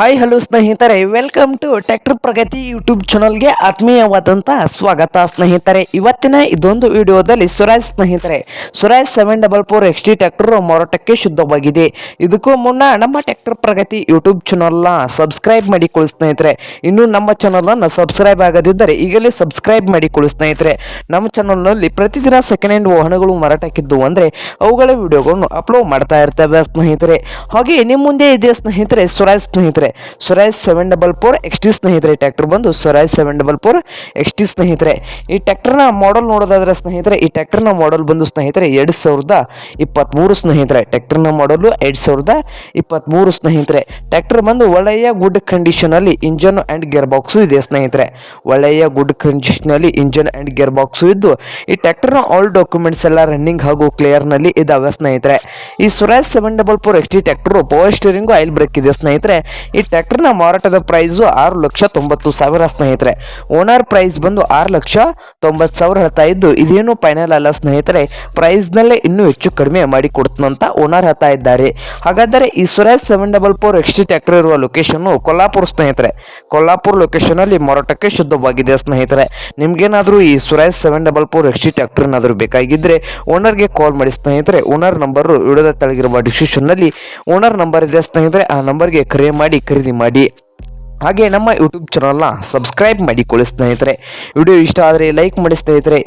Hi hello ಸ್ನೇಹಿತರೆ. Welcome to tractor Pragati YouTube ಚಾನಲ್ಗೆ ಆತ್ಮೀಯವಾದಂಥ ಸ್ವಾಗತ, ಸ್ನೇಹಿತರೆ. ಇವತ್ತಿನ ಇದೊಂದು ವಿಡಿಯೋದಲ್ಲಿ ಸುರಾಜ್ ಸ್ನೇಹಿತರೆ. Suraj seven double four X T tractor ಮಾರಾಟಕ್ಕೆ ಶುದ್ಧವಾಗಿದೆ. ಇದಕ್ಕೂ ಮುನ್ನ ನಮ್ಮ ಟ್ರ್ಯಾಕ್ಟರ್ ಪ್ರಗತಿ ಯೂಟ್ಯೂಬ್ ಚಾನಲ್ನ ಸಬ್ಸ್ಕ್ರೈಬ್ ಮಾಡಿಕೊಳ್ಳಿ, ಸ್ನೇಹಿತರೆ. ಇನ್ನೂ ನಮ್ಮ ಚಾನಲನ್ನು ಸಬ್ಸ್ಕ್ರೈಬ್ ಆಗದಿದ್ದರೆ ಈಗಲೇ ಸಬ್ಸ್ಕ್ರೈಬ್ ಮಾಡಿಕೊಳ್ಳಿ, ಸ್ನೇಹಿತರೆ. ನಮ್ಮ ಚಾನಲ್ನಲ್ಲಿ ಪ್ರತಿದಿನ ಸೆಕೆಂಡ್ ಹ್ಯಾಂಡ್ ವಾಹನಗಳು ಮಾರಾಟಕ್ಕಿದ್ದು ಅಂದರೆ ಅವುಗಳ ವಿಡಿಯೋಗಳನ್ನು ಅಪ್ಲೋಡ್ ಮಾಡ್ತಾ ಇರ್ತವೆ, ಸ್ನೇಹಿತರೆ. ಹಾಗೆ ನಿಮ್ಮ ಮುಂದೆ ಇದೆ, ಸ್ನೇಹಿತರೆ ಸುರಾಜ್ ಸ್ನೇಹಿತರೆ. Swaraj seven double four X T ಸ್ನೇಹಿತರೆ ಟ್ಯಾಕ್ಟರ್ ಬಂದು Swaraj seven double four X T ಸ್ನೇಹಿತರೆ. ಈ ಟ್ಯಾಕ್ಟರ್ನ ಮಾಡಲ್ ನೋಡೋದಾದ್ರೆ ಸ್ನೇಹಿತರೆ, ಈ ಟ್ಯಾಕ್ಟರ್ನ ಮಾಡಲ್ ಬಂದು ಸ್ನೇಹಿತರೆ, ಎರಡು ಸಾವಿರದ ಇಪ್ಪತ್ತ್ಮೂರು ಸ್ನೇಹಿತರೆ. ಟ್ಯಾಕ್ಟರ್ನ ಮಾಡಲು ಎರಡು ಸಾವಿರದ ಇಪ್ಪತ್ತ್ಮೂರು ಸ್ನೇಹಿತರೆ. ಟ್ಯಾಕ್ಟರ್ ಬಂದು ಒಳ್ಳೆಯ ಗುಡ್ ಕಂಡೀಷನಲ್ಲಿ ಇಂಜನ್ ಆ್ಯಂಡ್ ಗೇರ್ ಬಾಕ್ಸು ಇದೆ ಸ್ನೇಹಿತರೆ. ಒಳ್ಳೆಯ ಗುಡ್ ಕಂಡೀಷನಲ್ಲಿ ಇಂಜನ್ ಆ್ಯಂಡ್ ಗೇರ್ ಬಾಕ್ಸು ಇದ್ದು, ಈ ಟ್ಯಾಕ್ಟರ್ನ ಆಲ್ ಡಾಕ್ಯುಮೆಂಟ್ಸ್ ಎಲ್ಲ ರನ್ನಿಂಗ್ ಹಾಗೂ ಕ್ಲಿಯರ್ನಲ್ಲಿ ಇದಾವೆ ಸ್ನೇಹಿತರೆ. ಈ Swaraj seven double four X T tractor power steering oil brake ಇದೆ ಸ್ನೇಹಿತರೆ. ಈ ಟ್ರ್ಯಾಕ್ಟರ್ನ ಮಾರಾಟದ ಪ್ರೈಸು ಆರು ಲಕ್ಷ ತೊಂಬತ್ತು ಸಾವಿರ ಸ್ನೇಹಿತರೆ. ಓನರ್ ಪ್ರೈಸ್ ಬಂದು ಆರು ಲಕ್ಷ ತೊಂಬತ್ತು ಸಾವಿರ ಹೇಳ್ತಾ ಇದ್ದು, ಇದೇನು ಫೈನಲ್ ಅಲ್ಲ ಸ್ನೇಹಿತರೆ. ಪ್ರೈಸ್ನಲ್ಲೇ ಇನ್ನೂ ಹೆಚ್ಚು ಕಡಿಮೆ ಮಾಡಿ ಕೊಡ್ತಂತ ಓನರ್ ಹೇಳ್ತಾ ಇದ್ದಾರೆ. ಹಾಗಾದರೆ ಈ Swaraj seven double four X T tractor ಇರುವ ಲೊಕೇಶನ್ನು ಕೊಲ್ಲಾಪುರ ಸ್ನೇಹಿತರೆ. ಕೊಲ್ಲಾಪುರ ಲೊಕೇಶನಲ್ಲಿ ಮಾರಾಟಕ್ಕೆ ಶುದ್ಧವಾಗಿದೆ ಸ್ನೇಹಿತರೆ. ನಿಮ್ಗೇನಾದರೂ ಈ Suresh seven double four X T tractor ಏನಾದರೂ ಬೇಕಾಗಿದ್ದರೆ ಓನರ್ಗೆ ಕಾಲ್ ಮಾಡಿ ಸ್ನೇಹಿತರೆ. ಓನರ್ ನಂಬರು ವಿಡಿಯೋದ ತೆಳಗಿರುವ ಡಿಸ್ಕ್ರಿಪ್ಷನ್ನಲ್ಲಿ ಓನರ್ ನಂಬರ್ ಇದೆ ಸ್ನೇಹಿತರೆ. ಆ ನಂಬರ್ಗೆ ಕರೆ ಮಾಡಿ ಖರೀದಿ ಮಾಡಿ. ಹಾಗೆ ನಮ್ಮ ಯೂಟ್ಯೂಬ್ ಚಾನಲ್ನ ಸಬ್ಸ್ಕ್ರೈಬ್ ಮಾಡಿಕೊಳ್ಳಿ ಸ್ನೇಹಿತರೆ. ವಿಡಿಯೋ ಇಷ್ಟ ಆದರೆ ಲೈಕ್ ಮಾಡಿ ಸ್ನೇಹಿತರೆ.